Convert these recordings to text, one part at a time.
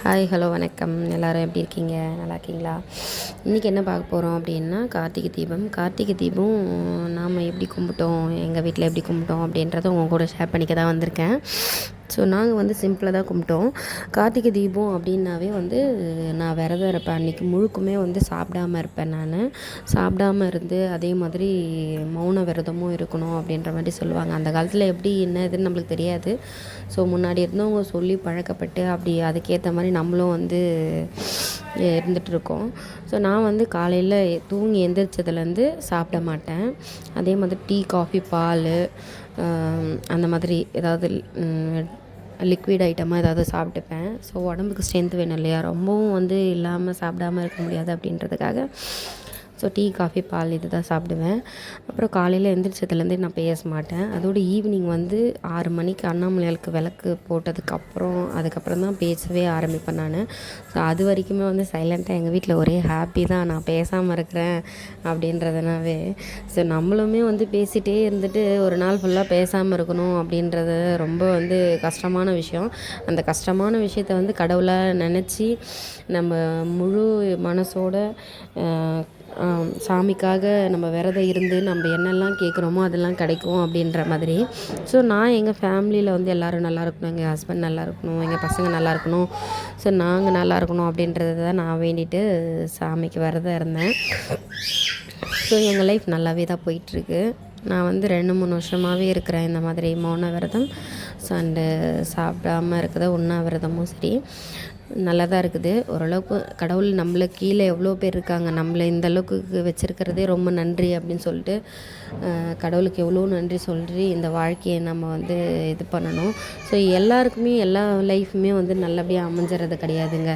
Hi hello வணக்கம். எல்லோரும் எப்படி இருக்கீங்க? நல்லா இருக்கீங்களா? இன்றைக்கி என்ன பார்க்க போகிறோம் அப்படின்னா கார்த்திகை தீபம். கார்த்திகை தீபம் நாம் எப்படி கும்பிட்டோம்? எங்கள் வீட்டில் எப்படி கும்பிட்டோம் அப்படின்றத உங்கள் கூட ஷேர் பண்ணிக்க தான் வந்திருக்கேன். ஸோ நாங்கள் வந்து சிம்பிளாக தான் கும்பிட்டோம். கார்த்திகை தீபம் அப்படின்னாவே வந்து நான் விரதம் இருப்பேன். அன்றைக்கி முழுக்குமே வந்து சாப்பிடாம இருப்பேன் நான். சாப்பிடாம இருந்து அதே மாதிரி மௌன விரதமும் இருக்கணும் அப்படின்ற மாதிரி சொல்லுவாங்க. அந்த காலத்தில் எப்படி என்ன இதுன்னு நம்மளுக்கு தெரியாது. ஸோ முன்னாடி இருந்தவங்க சொல்லி பழக்கப்பட்டு அப்படி அதுக்கேற்ற மாதிரி நம்மளும் வந்து இருந்துகிட்ருக்கோம் ஸோ நான் வந்து காலையில் தூங்கி எந்திரிச்சதுலேருந்து சாப்பிட மாட்டேன். அதே மாதிரி டீ காஃபி பால் அந்த மாதிரி ஏதாவது லிக்விட் ஐட்டமாக ஏதாவது சாப்பிட்டுப்பேன். ஸோ உடம்புக்கு ஸ்ட்ரென்த் வேணும் இல்லையா? ரொம்பவும் வந்து இல்லாமல் சாப்பிடாம இருக்க முடியாது அப்படின்றதுக்காக ஸோ டீ காஃபி பால் இது தான் சாப்பிடுவேன். அப்புறம் காலையில் எந்திரிச்சதுலேருந்தே நான் பேச மாட்டேன். அதோடு ஈவினிங் வந்து ஆறு மணிக்கு அண்ணாமலையாளுக்கு விளக்கு போட்டதுக்கப்புறம் அதுக்கப்புறம் தான் பேசவே ஆரம்பிப்பேன் நான். ஸோ அது வரைக்குமே வந்து சைலண்ட்டாக எங்கள் வீட்டில் ஒரே ஹாப்பி தான். நான் பேசாமல் இருக்கிறேன் அப்படின்றதுனாவே. ஸோ நம்மளுமே வந்து பேசிகிட்டே இருந்துட்டு ஒரு நாள் ஃபுல்லாக பேசாமல் இருக்கணும் அப்படின்றது ரொம்ப வந்து கஷ்டமான விஷயம். அந்த கஷ்டமான விஷயத்த வந்து கடவுளாக நினச்சி நம்ம முழு மனசோட சாமிக்காக நம்ம விரதம் இருந்து நம்ம என்னெல்லாம் கேட்குறோமோ அதெல்லாம் கிடைக்கும் அப்படின்ற மாதிரி. ஸோ நான் எங்கள் ஃபேமிலியில் வந்து எல்லோரும் நல்லா இருக்கணும் எங்கள் ஹஸ்பண்ட் நல்லா இருக்கணும் எங்கள் பசங்க நல்லா இருக்கணும். ஸோ நாங்கள் நல்லா இருக்கணும் அப்படின்றத தான் நான் வேண்டிட்டு சாமிக்கு விரதம் இருந்தேன். ஸோ எங்கள் லைஃப் நல்லாவே தான் போயிட்டுருக்கு நான் வந்து ரெண்டு மூணு வருஷமாகவே இருக்கிறேன் இந்த மாதிரி மௌன விரதம். ஸோ அண்டு சாப்பிடாமல் இருக்கிறத உண்ணாவிரதமும் சரி நல்லா தான் இருக்குது. ஓரளவுக்கு கடவுள் நம்மளை கீழே எவ்வளோ பேர் இருக்காங்க நம்மளை இந்த அளவுக்கு வச்சுருக்கிறதே ரொம்ப நன்றி அப்படின்னு சொல்லிட்டு கடவுளுக்கு எவ்வளோ நன்றி சொல்லி இந்த வாழ்க்கையை நம்ம வந்து இது பண்ணணும். ஸோ எல்லாருக்குமே எல்லா லைஃப்புமே வந்து நல்லபடியாக அமைஞ்சிறது கிடையாதுங்க.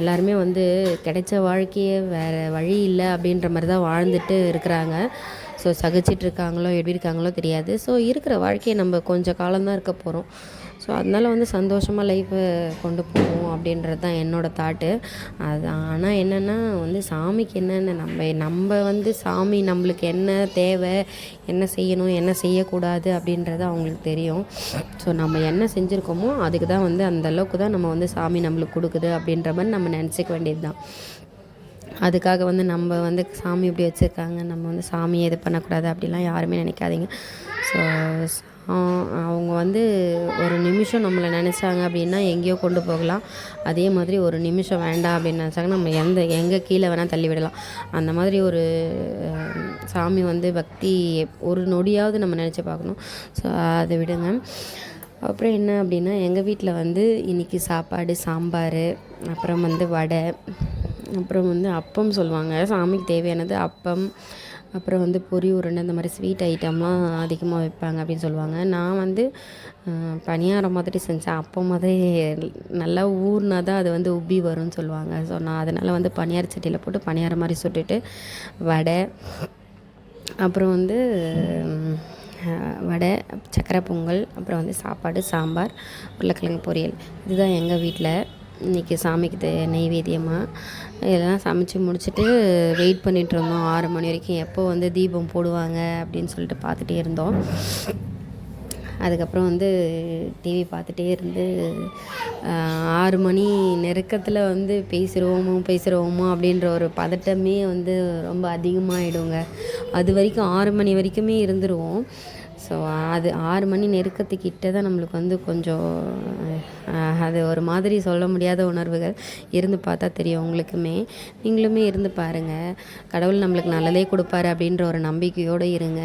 எல்லாருமே வந்து கிடைச்ச வாழ்க்கையே வேறு வழி இல்லை அப்படின்ற மாதிரி தான் வாழ்ந்துட்டு இருக்கிறாங்க. ஸோ சகிச்சிட்டு இருக்காங்களோ எப்படி இருக்காங்களோ தெரியாது. ஸோ இருக்கிற வாழ்க்கையை நம்ம கொஞ்சம் காலம்தான் இருக்க போகிறோம் ஸோ அதனால் வந்து சந்தோஷமாக லைஃப்பை கொண்டு போவோம் அப்படின்றது தான் என்னோடய தாட்டு அது ஆனால் என்னென்னா வந்து சாமிக்கு என்னென்ன நம்ம நம்ம வந்து சாமி நம்மளுக்கு என்ன தேவை என்ன செய்யணும் என்ன செய்யக்கூடாது அப்படின்றது அவங்களுக்கு தெரியும். ஸோ நம்ம என்ன செஞ்சுருக்கோமோ அதுக்கு தான் வந்து அந்த அளவுக்கு தான் நம்ம வந்து சாமி நம்மளுக்கு கொடுக்குது அப்படின்ற மாதிரி நம்ம நினச்சிக்க வேண்டியது தான் அதுக்காக வந்து நம்ம வந்து சாமி இப்படி வச்சுருக்காங்க நம்ம வந்து சாமியை இது பண்ணக்கூடாது அப்படிலாம் யாருமே நினைக்காதீங்க. ஸோ அவங்க வந்து ஒரு நிமிஷம் நம்மளை நினச்சாங்க அப்படின்னா எங்கேயோ கொண்டு போகலாம். அதே மாதிரி ஒரு நிமிஷம் வேண்டாம் அப்படின்னு நினச்சாங்க நம்ம எந்த எங்கே கீழே வேணால் தள்ளி விடலாம். அந்த மாதிரி ஒரு சாமி வந்து பக்தி ஒரு நொடியாவது நம்ம நினச்சி பார்க்கணும். ஸோ அதை விடுங்க. அப்புறம் என்ன அப்படின்னா எங்கள் வீட்டில் வந்து இன்றைக்கி சாப்பாடு சாம்பார் அப்புறம் வந்து வடை அப்புறம் வந்து அப்பம் சொல்லுவாங்க. சாமிக்கு தேவையானது அப்பம் அப்புறம் வந்து பொரி உருண்டை இந்த மாதிரி ஸ்வீட் ஐட்டம்லாம் அதிகமாக வைப்பாங்க அப்படின்னு சொல்லுவாங்க. நான் வந்து பணியாரம் மாதிரி செஞ்சேன் அப்போ மாதிரி நல்லா ஊறினா தான் அது வந்து உப்பி வரும்னு சொல்லுவாங்க. ஸோ நான் அதனால் வந்து பணியார சட்டியில் போட்டு பணியாரம் மாதிரி சுட்டுட்டு வடை அப்புறம் வந்து வடை சக்கரை பொங்கல் அப்புறம் வந்து சாப்பாடு சாம்பார் உருளைக்கிழங்கு பொரியல். இதுதான் எங்கள் வீட்டில் இன்றைக்கி சாமிக்கு தே நெய்வேத்தியமாக இதெல்லாம் சமைச்சு முடிச்சுட்டு வெயிட் பண்ணிகிட்டு இருந்தோம். ஆறு மணி வரைக்கும் எப்போ வந்து தீபம் போடுவாங்க அப்படின்னு சொல்லிட்டு பார்த்துட்டே இருந்தோம். அதுக்கப்புறம் வந்து டிவி பார்த்துட்டே இருந்து ஆறு மணி நெருக்கத்தில் வந்து பேசுகிறோமோ பேசுகிறோமோ அப்படின்ற ஒரு பதட்டமே வந்து ரொம்ப அதிகமாகிடுங்க அது வரைக்கும் ஆறு மணி வரைக்குமே இருந்துருவோம். ஸோ அது ஆறு மணி நெருக்கத்துக்கிட்ட தான் நம்மளுக்கு வந்து கொஞ்சம் அது ஒரு மாதிரி சொல்ல முடியாத உணர்வுகள் இருந்து பார்த்தா தெரியும் உங்களுக்குமே. நீங்களுமே இருந்து பாருங்கள் கடவுள் நம்மளுக்கு நல்லதே கொடுப்பாரு அப்படின்ற ஒரு நம்பிக்கையோடு இருங்க.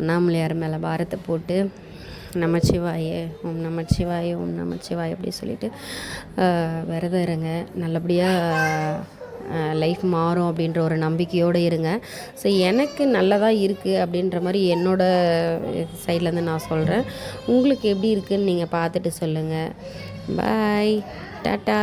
அண்ணாமலையார் மேலே பாரத்தை போட்டு நமச்சிவாயே ஓம் நமச்சிவாயே ஓம் நமச்சிவாய் அப்படி சொல்லிட்டு விரதம் இருங்க. நல்லபடியாக லைஃப் மாறும் அப்படின்ற ஒரு நம்பிக்கையோடு இருங்க. ஸோ எனக்கு நல்லதாக இருக்குது அப்படின்ற மாதிரி என்னோடய சைட்லேருந்து நான் சொல்கிறேன் உங்களுக்கு எப்படி இருக்குதுன்னு நீங்கள் பார்த்துட்டு சொல்லுங்கள் பாய் டாட்டா